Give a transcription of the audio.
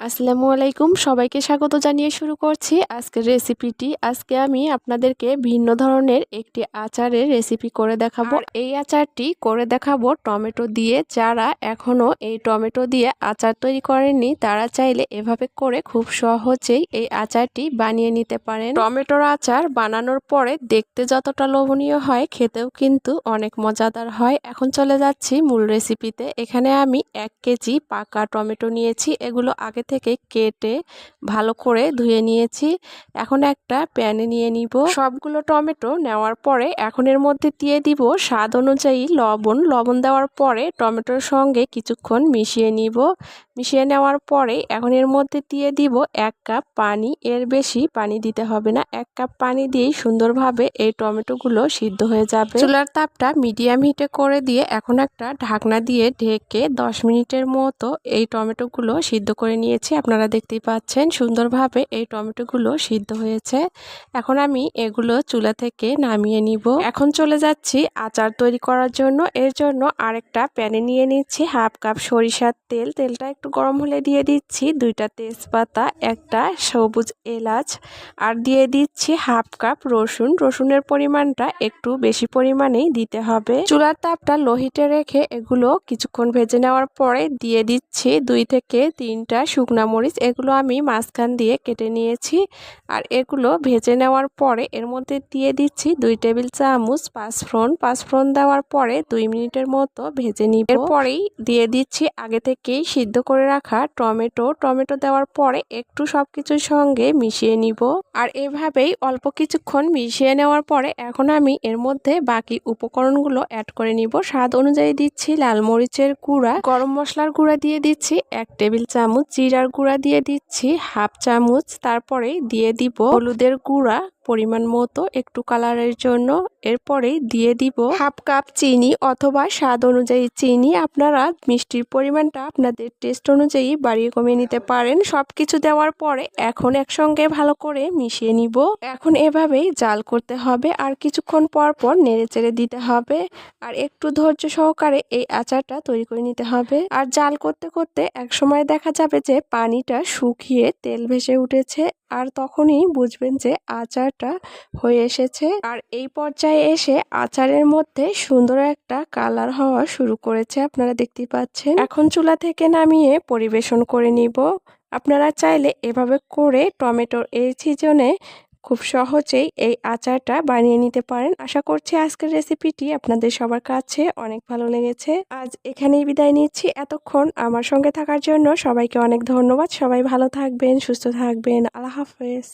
আসসালামু আলাইকুম। সবাইকে স্বাগত জানিয়ে শুরু করছি আজকের রেসিপিটি। আজকে আমি আপনাদেরকে ভিন্ন ধরনের একটি আচারের রেসিপি করে দেখাবো। এই আচারটি করে দেখাবো টমেটো দিয়ে। যারা এখনও এই টমেটো দিয়ে আচার তৈরি করেননি তারা চাইলে এভাবে করে খুব সহজেই এই আচারটি বানিয়ে নিতে পারেন। টমেটোর আচার বানানোর পরে দেখতে যতটা লোভনীয় হয় খেতেও কিন্তু অনেক মজাদার হয়। এখন চলে যাচ্ছি মূল রেসিপিতে। এখানে আমি এক কেজি পাকা টমেটো নিয়েছি। এগুলো আগে থেকে কেটে ভালো করে ধুয়ে নিয়েছি। এখন একটা প্যানে নিয়ে নিব। সবগুলো টমেটো নেওয়ার পরে এখন এর মধ্যে দিয়ে দিব স্বাদ অনুযায়ী লবণ। লবণ দেওয়ার পরে টমেটোর সঙ্গে কিছুক্ষণ মিশিয়ে নিব। মিশিয়ে নেওয়ার পরে এখন এর মধ্যে দিয়ে দিব এক কাপ পানি। এর বেশি পানি দিতে হবে না। এক কাপ পানি দিয়েই সুন্দরভাবে এই টমেটোগুলো সিদ্ধ হয়ে যাবে। চুলার তাপটা মিডিয়াম হিটে করে দিয়ে এখন একটা ঢাকনা দিয়ে ঢেকে দশ মিনিটের মতো এই টমেটোগুলো সিদ্ধ করে নিয়েছি। আপনারা দেখতেই পাচ্ছেন সুন্দরভাবে এই টমেটোগুলো সিদ্ধ হয়েছে। এখন আমি এগুলো চুলা থেকে নামিয়ে নিব। এখন চলে যাচ্ছি আচার তৈরি করার জন্য। এর জন্য আরেকটা প্যানে নিয়ে নিচ্ছি হাফ কাপ সরিষার তেল। তেলটা একটু গরম হলে দিয়ে দিচ্ছি দুইটা তেজপাতা, একটা সবুজ এলাচ আর দিয়ে দিচ্ছি হাফ কাপ রসুন। রসুনের পরিমাণটা একটু বেশি পরিমাণেই দিতে হবে। চুলার তাপটা লোহিটে রেখে এগুলো কিছুক্ষণ ভেজে নেওয়ার পরে দিয়ে দিচ্ছি দুই থেকে তিনটা শুকনা মরিচ এগুলো আমি মাঝখান দিয়ে কেটে নিয়েছি। আর এগুলো ভেজে নেওয়ার পরে এর মধ্যে দিয়ে দিচ্ছি দুই টেবিল চামচ পাঁচফোড়ন। পাঁচফোড়ন দেওয়ার পরে দুই মিনিটের মতো ভেজে নিব। এরপরেই দিয়ে দিচ্ছি আগে থেকেই সিদ্ধ করে রাখা টমেটো। টমেটো দেওয়ার পরে একটু সব কিছুর সঙ্গে মিশিয়ে নিব। আর এভাবেই অল্প কিছুক্ষণ মিশিয়ে নেওয়ার পরে এখন আমি এর মধ্যে বাকি উপকরণগুলো অ্যাড করে নিব। স্বাদ অনুযায়ী দিচ্ছি লাল মরিচের গুঁড়া। গরম মশলার গুঁড়া দিয়ে দিচ্ছি এক টেবিল চামচ জিরার গুঁড়া দিয়ে দিচ্ছি হাফ চামচ তারপরে দিয়ে দিব হলুদের গুঁড়া পরিমাণ মতো একটু কালারের জন্য এরপরে দিয়ে দিব হাফ কাপ চিনি অথবা স্বাদ অনুযায়ী চিনি। আপনারা মিষ্টির পরিমাণটা আপনাদের টেস্ট অনুযায়ী বাড়িয়ে কমিয়ে নিতে পারেন। সব কিছু দেওয়ার পরে এখন একসঙ্গে ভালো করে মিশিয়ে নিব। এখন এভাবেই জাল করতে হবে। আর কিছুক্ষণ পর পর নেড়ে চেড়ে দিতে হবে। আর একটু ধৈর্য সহকারে এই আচারটা তৈরি করে নিতে হবে। আর জাল করতে করতে এক সময় দেখা যাবে যে পানিটা শুকিয়ে তেল ভেসে উঠেছে। আর তখনই বুঝবেন যে আচারটা হয়ে এসেছে। আর এই পর্যায়ে এসে আচারের মধ্যে সুন্দর একটা কালার হওয়া শুরু করেছে, আপনারা দেখতে পাচ্ছেন। এখন চুলা থেকে নামিয়ে পরিবেশন করে নিব। আপনারা চাইলে এভাবে করে টমেটোর এই সিজনে খুব সহজেই এই আচারটা বানিয়ে নিতে পারেন। আশা করছি আজকের রেসিপিটি আপনাদের সবার কাছে অনেক ভালো লেগেছে। আজ এখানেই বিদায় নিচ্ছি। এতক্ষণ আমার সঙ্গে থাকার জন্য সবাইকে অনেক ধন্যবাদ। সবাই ভালো থাকবেন, সুস্থ থাকবেন। আল্লাহ হাফেজ।